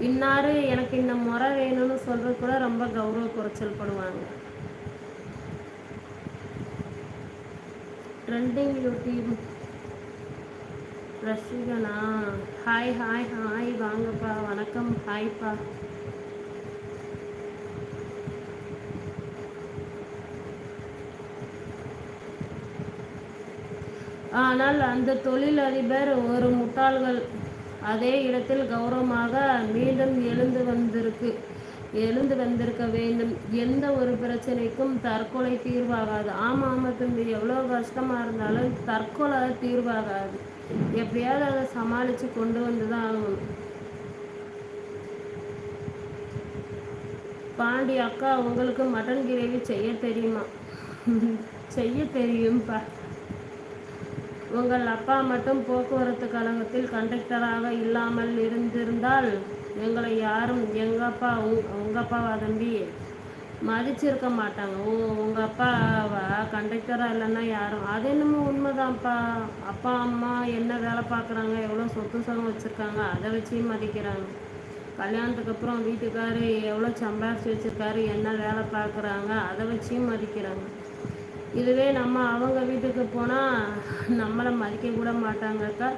இன்னாரு எனக்கு இந்த முறை வேணும்னு சொல்றது கூட ரொம்ப கௌரவ குறைச்சல் பண்ணுவாங்க. ட்ரெண்டிங் யூடியூப் ரசிகனா? ஹாய் ஹாய் ஹாய் வாங்கப்பா வணக்கம் ஹாய்ப்பா ஆனால் அந்த தொழிலதிபர் ஒரு முட்டாள்கள் அதே இடத்தில் கௌரவமாக மீண்டும் எழுந்து வந்திருக்கு. எழுந்து வந்திருக்க வேண்டும். எந்த ஒரு பிரச்சனைக்கும் தற்கொலை தீர்வாகாது. ஆமாம் ஆமாம் தம்பி எவ்வளோ கஷ்டமாக இருந்தாலும் தற்கொலை தீர்வாகாது. எப்படியாவது அதை சமாளித்து கொண்டு வந்து தான் ஆகணும். பாண்டி அக்கா உங்களுக்கு மட்டன் கிரேவி செய்ய தெரியுமா? செய்ய தெரியும்ப்பா உங்கள் அப்பா மட்டும் போக்குவரத்து கழகத்தில் கண்டக்டராக இல்லாமல் இருந்திருந்தால் எங்களை யாரும் எங்கள் அப்பா உங்கள் அப்பாவா தம்பி? மதிச்சிருக்க மாட்டாங்க. ஓ உங்கள் அப்பாவா கண்டக்டராக இல்லைன்னா யாரும்? அது என்னமோ உண்மைதான்ப்பா. அப்பா அம்மா என்ன வேலை பார்க்குறாங்க? எவ்வளோ சொத்து சுகம் வச்சுருக்காங்க? அதை வச்சு மதிக்கிறாங்க. கல்யாணத்துக்கு அப்புறம் வீட்டுக்காரு எவ்வளோ சம்பாரிச்சு வச்சுருக்காரு? என்ன வேலை பார்க்குறாங்க? அதை வச்சியும் மதிக்கிறாங்க. இதுவே நம்ம அவங்க வீட்டுக்கு போனால் நம்மளை மதிக்க கூட மாட்டாங்கக்கா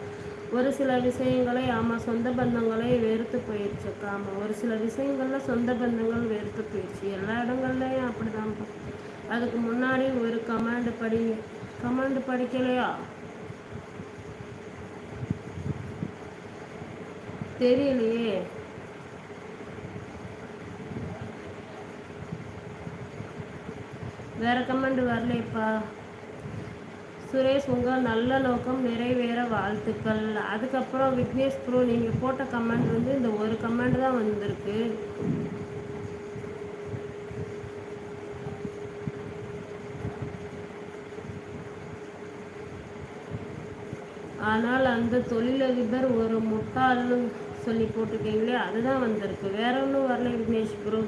ஒரு சில விஷயங்களை ஆமாம் சொந்த பந்தங்களை வெறுத்து போயிடுச்சுக்கா ஆமாம் ஒரு சில விஷயங்களில் சொந்த பந்தங்கள் வெறுத்து போயிடுச்சு எல்லா இடங்கள்லையும் அப்படி அதுக்கு முன்னாடி ஒரு கமாண்டு படி கமாண்டு படிக்கலையா? தெரியலையே. வேற கமெண்ட் வரலையப்பா சுரேஷ் உங்கள் நல்ல நோக்கம் நிறைவேற வாழ்த்துக்கள். அதுக்கப்புறம் விக்னேஷ் ப்ரோ நீங்கள் போட்ட கமெண்ட் வந்து இந்த ஒரு கமெண்ட் தான் வந்திருக்கு. ஆனால் அந்த தொழிலதிபர் ஒரு முட்டாள்னு சொல்லி போட்டிருக்கீங்களே அதுதான் வந்திருக்கு. வேற ஒன்றும் வரல விக்னேஷ் ப்ரோ.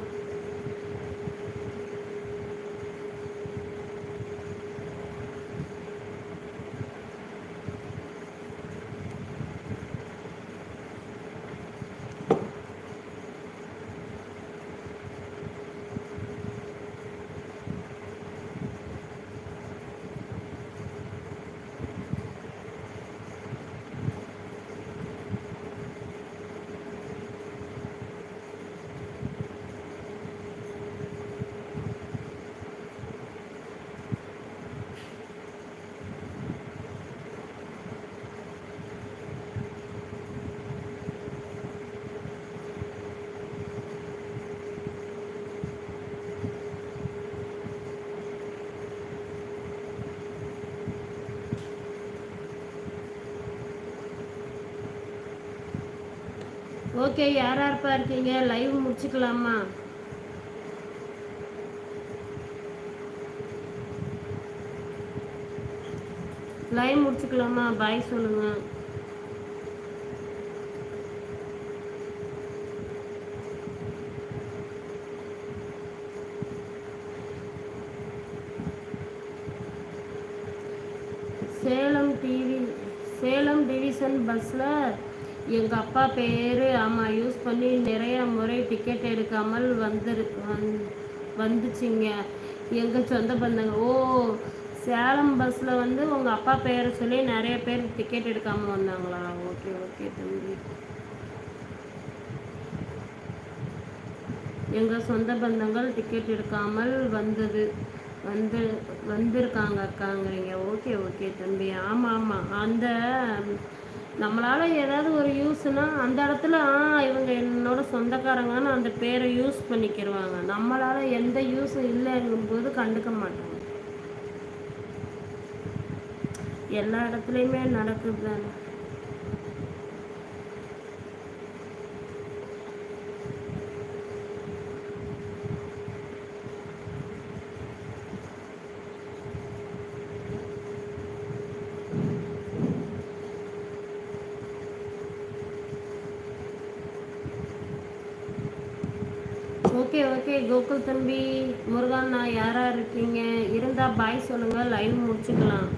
ஓகே யார் யார்ப்பா இருக்கீங்க? லைவ் முடிச்சுக்கலாமா? லைவ் முடிச்சுக்கலாமா? பாய் சொல்லுங்க. சேலம் டிவி சேலம் டிவிஷன் பஸ்ஸில் எங்கள் அப்பா பேர் ஆமாம் யூஸ் பண்ணி நிறைய முறை டிக்கெட் எடுக்காமல் வந்துரு வந் வந்துச்சிங்க. எங்கள் சொந்த பந்தங்க ஓ சேலம் பஸ்ஸில் வந்து உங்கள் அப்பா பேரை சொல்லி நிறைய பேர் டிக்கெட் எடுக்காமல் வந்தாங்களா? ஓகே ஓகே தம்பி. எங்கள் சொந்த பந்தங்கள் டிக்கெட் எடுக்காமல் வந்தது வந்து வந்திருக்காங்க அக்காங்கிறீங்க. ஓகே ஓகே தம்பி. ஆமாம் ஆமாம் அந்த நம்மளால் ஏதாவது ஒரு யூஸ்னால் அந்த இடத்துல ஆ இவங்க என்னோட சொந்தக்காரங்கன்னு அந்த பேரை யூஸ் பண்ணிக்கிடுவாங்க நம்மளால் எந்த யூஸும் இல்லைங்கும்போது கண்டுக்க மாட்டாங்க. எல்லா இடத்துலையுமே நடக்குது தானே. ஓகே ஓகே கோகுல் தம்பி முருகன் நான் யாராக இருக்கீங்க? இருந்தால் பாய் சொல்லுங்கள் லைன் முடிச்சுக்கலாம்.